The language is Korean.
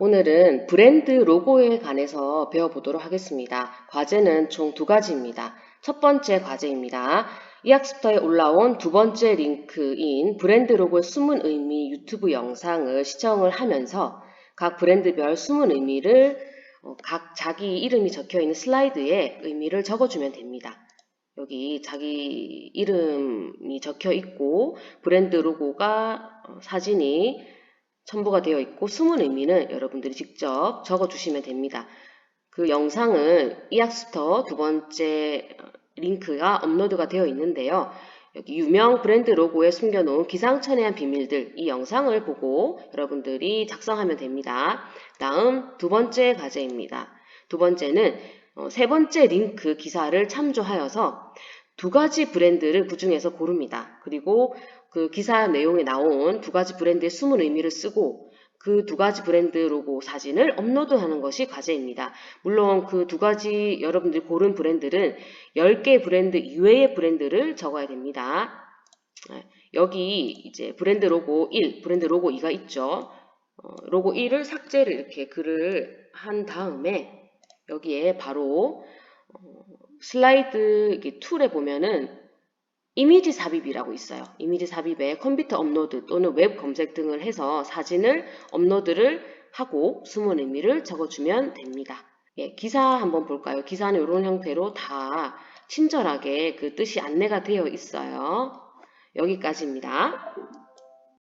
오늘은 브랜드 로고에 관해서 배워보도록 하겠습니다. 과제는 총 두 가지입니다. 첫 번째 과제입니다. 이 학습터에 올라온 두 번째 링크인 브랜드 로고의 숨은 의미 유튜브 영상을 시청을 하면서 각 브랜드별 숨은 의미를 어, 각 자기 이름이 적혀 있는 슬라이드에 의미를 적어주면 됩니다. 여기 자기 이름이 적혀 있고 브랜드 로고가 어, 사진이 첨부가 되어 있고 숨은 의미는 여러분들이 직접 적어주시면 됩니다. 그 영상을 이 학습터 두 번째 어, 링크가 업로드가 되어 있는데요. 여기 유명 브랜드 로고에 숨겨놓은 기상천외한 비밀들 이 영상을 보고 여러분들이 작성하면 됩니다. 다음 두 번째 과제입니다. 두 번째는 어, 세 번째 링크 기사를 참조하여서 두 가지 브랜드를 그 중에서 고릅니다. 그리고 그 기사 내용에 나온 두 가지 브랜드의 숨은 의미를 쓰고 그 두 가지 브랜드 로고 사진을 업로드하는 것이 과제입니다. 물론 그 두 가지 여러분들이 고른 브랜드는 10개 브랜드 이외의 브랜드를 적어야 됩니다. 네, 여기 이제 브랜드 로고 1, 브랜드 로고 2가 있죠. 어, 로고 1을 삭제를 이렇게 글을 한 다음에 여기에 바로 어, 슬라이드 툴에 보면은 이미지 삽입이라고 있어요. 이미지 삽입에 컴퓨터 업로드 또는 웹 검색 등을 해서 사진을 업로드를 하고 숨은 의미를 적어주면 됩니다. 예, 기사 한번 볼까요? 기사는 이런 형태로 다 친절하게 그 뜻이 안내가 되어 있어요. 여기까지입니다.